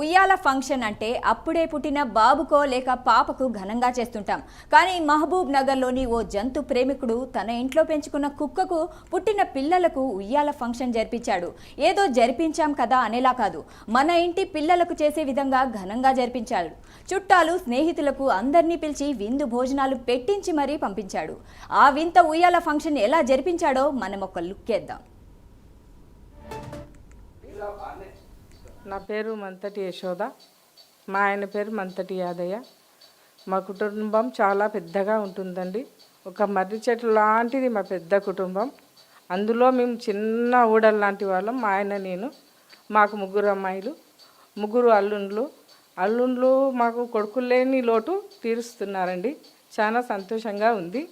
ఉయ్యాల ఫంక్షన్ అంటే అప్పుడే పుట్టిన బాబుకో లేక పాపకు ఘనంగా చేస్తుంటాం. కానీ మహబూబ్ నగర్లోని ఓ జంతు ప్రేమికుడు తన ఇంట్లో పెంచుకున్న కుక్కకు పుట్టిన పిల్లలకు ఉయ్యాల ఫంక్షన్ జరిపించాడు. ఏదో జరిపించాం కదా అనేలా కాదు. మన ఇంటి పిల్లలకు చేసే విధంగా ఘనంగా జరిపించాడు. చుట్టాలు స్నేహితులకు అందరినీ పిలిచి విందు భోజనాలు పెట్టించి మరీ పంపించాడు. ఆ వింత ఉయ్యాల ఫంక్షన్ ఎలా జరిపించాడో మనం ఒక లుక్ వేద్దాం. నా పేరు మంతటి యశోద. మా ఆయన పేరు మంతటి యాదయ్య. మా కుటుంబం చాలా పెద్దగా ఉంటుందండి. ఒక మర్రి చెట్టు లాంటిది మా పెద్ద కుటుంబం. అందులో మేము చిన్న ఊడల లాంటి వాళ్ళం. మా ఆయన నేను మాకు ముగ్గురు అమ్మాయిలు ముగ్గురు అల్లుండ్లు. అల్లుండ్లు మాకు కొడుకులు లేని లోటు తీరుస్తున్నారండి. చాలా సంతోషంగా ఉంది.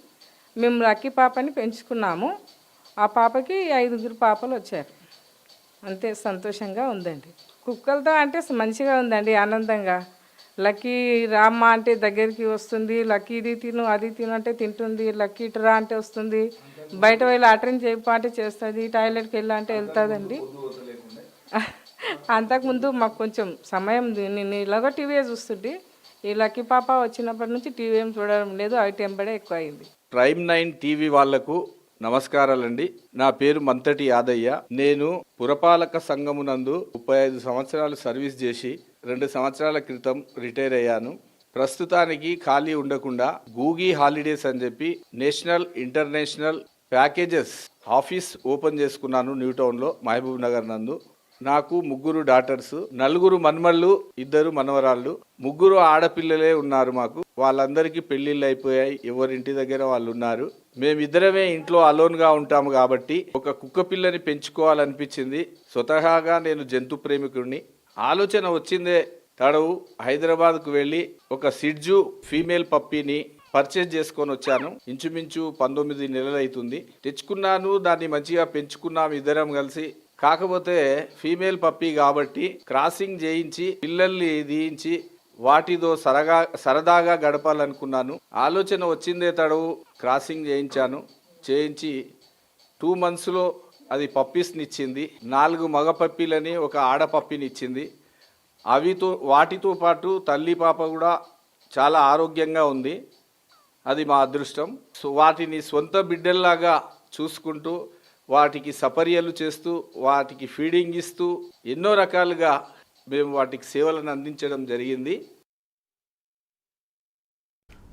మేము రక్కి పాపని పెంచుకున్నాము. ఆ పాపకి ఐదుగురు పాపలు వచ్చారు. అంతే సంతోషంగా ఉందండి. కుక్కలతో అంటే మంచిగా ఉందండి ఆనందంగా. లక్కీ రామ్మ అంటే దగ్గరికి వస్తుంది లక్కీ ఇది తిను అది తిను అంటే తింటుంది లక్కీ ఇటురా అంటే వస్తుంది. బయట వెళ్ళి అటెండ్ చేయపా అంటే చేస్తుంది టాయిలెట్కి వెళ్ళా అంటే వెళ్తుందండి. అంతకుముందు మాకు కొంచెం సమయం నేను ఇలాగో టీవీ చూస్తుంటే ఈ లక్కీ పాప వచ్చినప్పటి నుంచి టీవీ ఏం చూడడం లేదు అవి ఎంబడే ఎక్కువ అయింది. ప్రైమ్ నైన్ టీవీ వాళ్ళకు నమస్కారాలండి. నా పేరు మంతటి యాదయ్య. నేను పురపాలక సంఘమునందు ముప్పై ఐదు సంవత్సరాలు సర్వీస్ చేసి రెండు సంవత్సరాల క్రితం రిటైర్ అయ్యాను. ప్రస్తుతానికి ఖాళీ ఉండకుండా గూగీ హాలిడేస్ అని చెప్పి national international packages office open చేసుకున్నాను న్యూ టౌన్లో మహబూబ్ నగర్ నందు. నాకు ముగ్గురు డాటర్స్ నలుగురు మన్మళ్ళు ఇద్దరు మనవరాళ్ళు. ముగ్గురు ఆడపిల్లలే ఉన్నారు మాకు. వాళ్ళందరికీ పెళ్ళిళ్ళు అయిపోయాయి. ఎవరింటి దగ్గర వాళ్ళు ఉన్నారు మేమిద్దరమే ఇంట్లో అలోన్గా ఉంటాము కాబట్టి ఒక కుక్క పిల్లని పెంచుకోవాలనిపించింది. స్వతహాగా నేను జంతు ప్రేమికుడిని. ఆలోచన వచ్చిందే తడవు హైదరాబాద్కు వెళ్ళి ఒక సిడ్జు ఫీమేల్ పప్పీని పర్చేజ్ చేసుకొని వచ్చాను. ఇంచుమించు పంతొమ్మిది నెలలు అవుతుంది తెచ్చుకున్నాను దాన్ని మంచిగా పెంచుకున్నాము ఇద్దరం కలిసి. కాకపోతే ఫీమేల్ పప్పీ కాబట్టి క్రాసింగ్ చేయించి పిల్లల్ని దీయించి వాటితో సరగా సరదాగా గడపాలనుకున్నాను. ఆలోచన వచ్చిందే తడవు క్రాసింగ్ చేయించాను. చేయించి టూ మంత్స్లో అది పప్పీస్ని ఇచ్చింది నాలుగు మగ పప్పీలని ఒక ఆడ పప్పీనిచ్చింది. అవితో వాటితో పాటు తల్లి పాప కూడా చాలా ఆరోగ్యంగా ఉంది. అది మా అదృష్టం. సో వాటిని సొంత బిడ్డల్లాగా చూసుకుంటూ వాటికి సపర్యలు చేస్తూ వాటికి ఫీడింగ్ ఇస్తూ ఎన్నో రకాలుగా మేము వాటికి సేవలను అందించడం జరిగింది.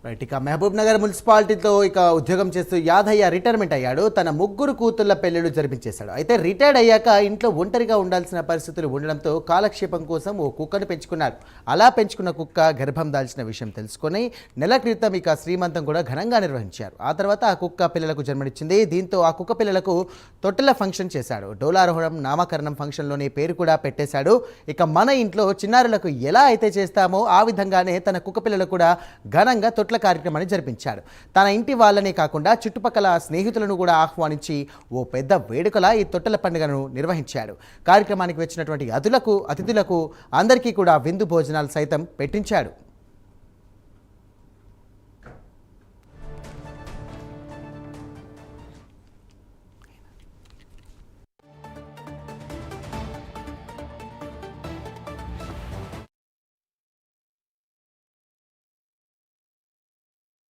రైట్ ఇక మహబూబ్ నగర్ మున్సిపాలిటీతో ఇక ఉద్యోగం చేస్తూ యాదయ్య రిటైర్మెంట్ అయ్యాడు. తన ముగ్గురు కూతుళ్ళ పెళ్ళిళ్ళు జరిపించేశాడు. అయితే రిటైర్డ్ అయ్యాక ఇంట్లో ఒంటరిగా ఉండాల్సిన పరిస్థితులు ఉండడంతో కాలక్షేపం కోసం ఓ కుక్కను పెంచుకున్నారు. అలా పెంచుకున్న కుక్క గర్భం దాల్చిన విషయం తెలుసుకొని నెల క్రితం ఇక శ్రీమంతం కూడా ఘనంగా నిర్వహించారు. ఆ తర్వాత ఆ కుక్క పిల్లలకు జన్మనిచ్చింది. దీంతో ఆ కుక్క పిల్లలకు తొట్టెల ఫంక్షన్ చేశాడు. డోలారోహణం నామకరణం ఫంక్షన్లోనే పేరు కూడా పెట్టేశాడు. ఇక మన ఇంట్లో చిన్నారులకు ఎలా అయితే చేస్తామో ఆ విధంగానే తన కుక్క పిల్లలు కూడా ఘనంగా తొట్ల కార్యక్రమాన్ని జరిపించాడు. తన ఇంటి వాళ్ళనే కాకుండా చుట్టుపక్కల స్నేహితులను కూడా ఆహ్వానించి ఓ పెద్ద వేడుకలా ఈ తొట్టెల పండుగను నిర్వహించాడు. కార్యక్రమానికి వచ్చినటువంటి అతులకు అతిథులకు అందరికీ కూడా విందు భోజనాలు సైతం పెట్టించాడు.